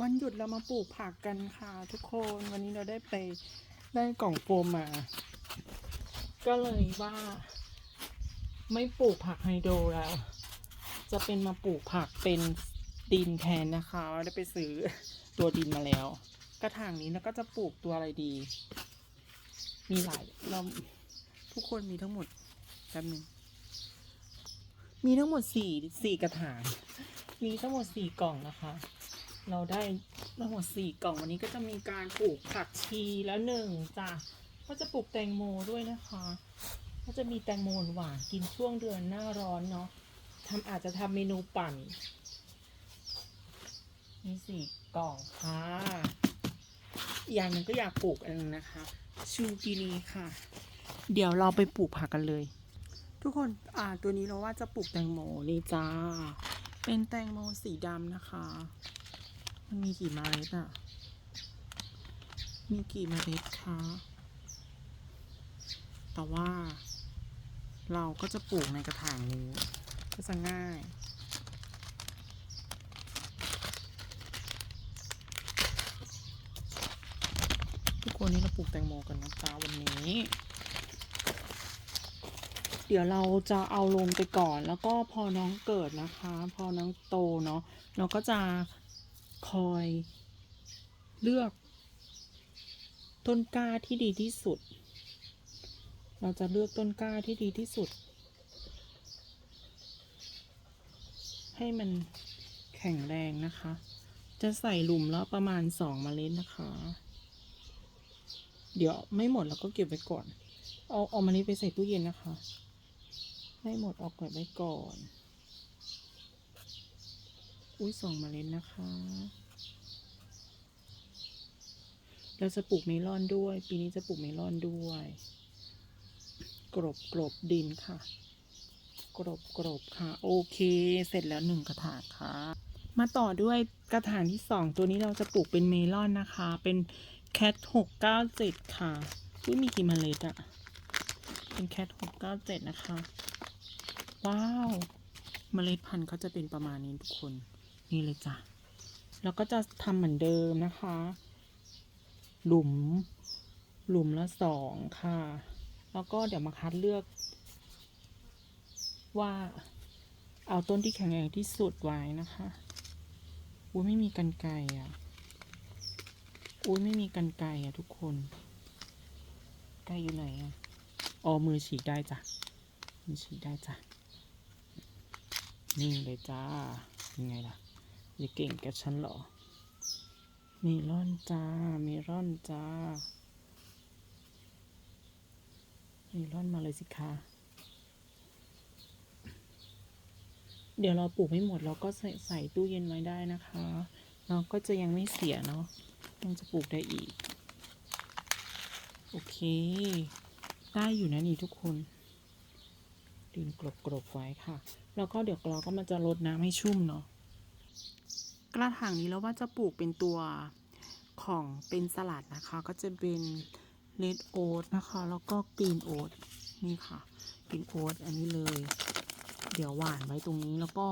วันหยุดเรามาปลูกผักกันค่ะ ทุกคนวันนี้เราได้ไปได้กล่องโฟมมา ก็เลยว่า ไม่ปลูกผักไฮโดรแล้ว จะเป็นมาปลูกผักเป็นดินแทนนะคะ ได้ไปซื้อตัวดินมาแล้ว กระถางนี้แล้วก็จะปลูกตัวอะไรดี มีหลายเราทุกคนมีทั้งหมดแป๊บหนึงมีทั้งหมดสี่สี่กระถาง มีทั้งหมดสี่กล่องนะคะ เราได้ทั้งหมดสี่กล่องวันนี้ก็จะมีการปลูกผักชีแล้วหนึ่งจ้ะก็จะปลูกแตงโมด้วยนะคะ ก็จะมีแตงโมหวานกินช่วงเดือนหน้าร้อนเนาะทำอาจจะทำเมนูปั่น มีสี่กล่องค่ะอย่างหนึ่งก็อยากปลูกอันนึงนะคะ ชูกินีค่ะ เดี๋ยวเราไปปลูกผักกันเลย ทุกคนอ่าตัวนี้เราว่าจะปลูกแตงโมนี่จ้า เป็นแตงโมสีดำนะคะ มันมีกี่เมล็ดอะ มีกี่เมล็ดคะ แต่ว่า เราก็จะปลูกในกระถางนี้ ก็จะง่าย ทุกคนนี่เราปลูกแตงโมกันนะจ๊ะวันนี้เดี๋ยวเราจะเอาลงไปก่อนแล้วก็พอน้องเกิดนะคะ พอน้องโตเนาะเราก็จะ คอยเลือก ต้นกล้าที่ดีที่สุด เราจะเลือกต้นกล้าที่ดีที่สุด ให้มันแข็งแรงนะคะ จะใส่หลุมแล้วประมาณสองเมล็ดนะคะ เดี๋ยวไม่หมดเราก็เก็บไว้ก่อน เอาเอาเมล็ดไปใส่ตู้เย็นนะคะ ไม่หมดเอาเก็บไว้ก่อน อุ้ยสองเมล็ดนะคะ เราจะปลูกเมลอนด้วย ปีนี้จะปลูกเมลอนด้วย กรบกรบดินค่ะ กรบกรบค่ะ โอเค เสร็จแล้วหนึ่งกระถางค่ะ มาต่อด้วยกระถางที่สองตัวนี้เราจะปลูกเป็นเมลอนนะคะ เป็นแคทหกเก้าเจ็ดค่ะอุ้ยมีกี่เมล็ดอะเป็นแคทหกเก้าเจ็ดนะคะ ว้าว เมล็ดพันธุ์เขาจะเป็นประมาณนี้ทุกคน นี่เลยจ้ะแล้วก็จะทำเหมือนเดิมนะคะ หลุม หลุมละสองค่ะ แล้วก็เดี๋ยวมาคัดเลือก ว่าเอาต้นที่แข็งแรงที่สุดไว้นะคะอุ้ยไม่มีกันไกรอะอุ้ยไม่มีกันไกรอะทุกคนไกรอยู่ไหนอะอ๋อมือฉีกได้จ้ะมือฉีกได้จ้ะ นี่เลยจ้ายังไงล่ะ อย่าเก่งกับฉันเหรอเมลอนจ้าเมลอนจ้าเมลอนมาเลยสิคะเดี๋ยวเราปลูกไม่หมดเราก็ใส่ใส่ตู้เย็นไว้ได้นะคะ เราก็จะยังไม่เสียเนาะยังจะปลูกได้อีก โอเค ได้อยู่นะนี่ทุกคนดินกรบๆไว้ค่ะ แล้วก็เดี๋ยวเราก็มันจะรดน้ำให้ชุ่มเนาะ กระถางนี้แล้วว่าจะปลูกเป็นตัวของเป็นสลัดนะคะ ก็จะเป็นเลดโอ๊ตนะคะ แล้วก็กรีนโอ๊ตนี่ค่ะกรีนโอ๊ตอันนี้เลย เดี๋ยวหวานไว้ตรงนี้แล้วก็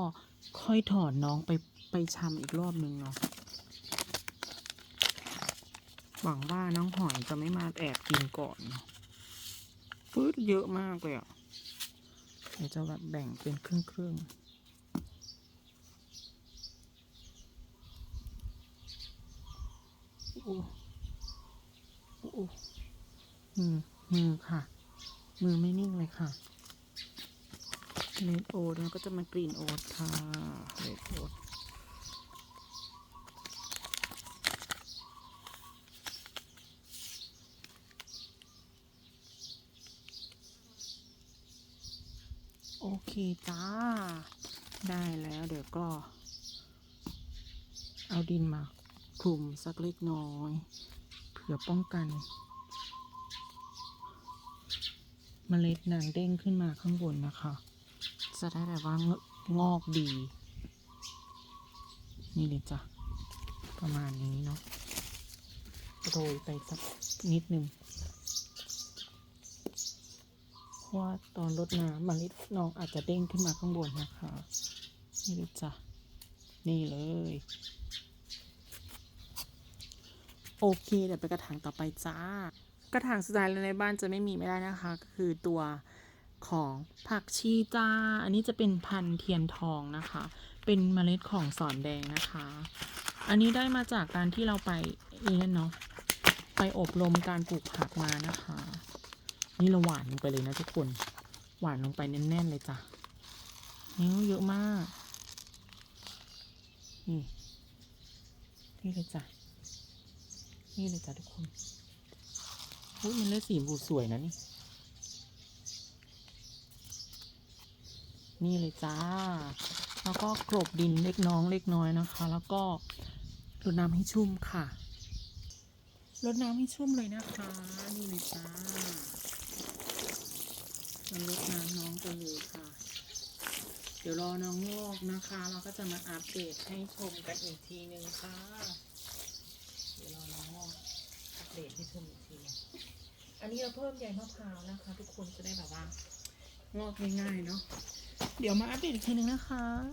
ค่อยถอนน้องไปไปชำอีกรอบนึงเนาะหวังว่าน้องหอยจะไม่มาแอบกินก่อนเนาะปื๊ดเยอะมากเลยอะ่ะเดี๋ยวจะแบบแบ่งเป็นครึ่งครึ่งๆ โอ้โอ้ มือ มือค่ะ มือไม่นิ่งเลยค่ะเลดโอ๊ตแล้วก็จะมากรีนโอ๊ตค่ะเลดโอ๊ตโอเคจ้า ได้แล้วเดี๋ยวก็ เอาดินมา คลุมสักเล็กน้อยเผื่อป้องกันเมล็ดนางเด้งขึ้นมาข้างบนนะคะ จะได้แบบว่างงอกดี นี่เลยจ้ะ ประมาณนี้เนาะโรยไปสักนิดนึงเพราะว่าตอนรดน้ำเมล็ดน้องอาจจะเด้งขึ้นมาข้างบนนะคะ นี่เลยจ้ะ นี่เลย โอเค เดี๋ยวไปกระถางต่อไปจ้า กระถางสุดท้ายในบ้านจะไม่มีไม่ได้นะคะ ก็คือตัวของผักชีจ้า อันนี้จะเป็นพันเทียนทองนะคะ เป็นเมล็ดของสอนแดงนะคะ อันนี้ได้มาจากการที่เราไปนี่นั่นเนาะ ไปอบรมการปลูกผักมานะคะ นี่เราหวานลงไปเลยนะทุกคน หวานลงไปแน่นๆเลยจ้ะนิ้วเยอะมาก นี่ นี่เลยจ้ะ นี่เลยจ้ะทุกคนอุ้ยมันเลยสีบูสวยนะนี่ นี่เลยจ้า แล้วก็กลบดินเล็กน้องเล็กน้อยนะคะ แล้วก็รดน้ำให้ชุ่มค่ะรดน้ำให้ชุ่มเลยนะคะ นี่เลยจ้าเรารดน้ำน้องกันเลยค่ะ เดี๋ยวรอน้องงอกนะคะ เราก็จะมาอัปเดตให้ชมกันอีกทีนึงค่ะ เดี๋ยวรอน้องงอกอัปเดตให้ชมอีกทีนึง อันนี้เราเพิ่มใยมะพร้าวนะคะ ทุกคนจะได้แบบว่างอกง่ายๆเนาะ เดี๋ยวมาอัปเดตอีกทีนึงนะคะ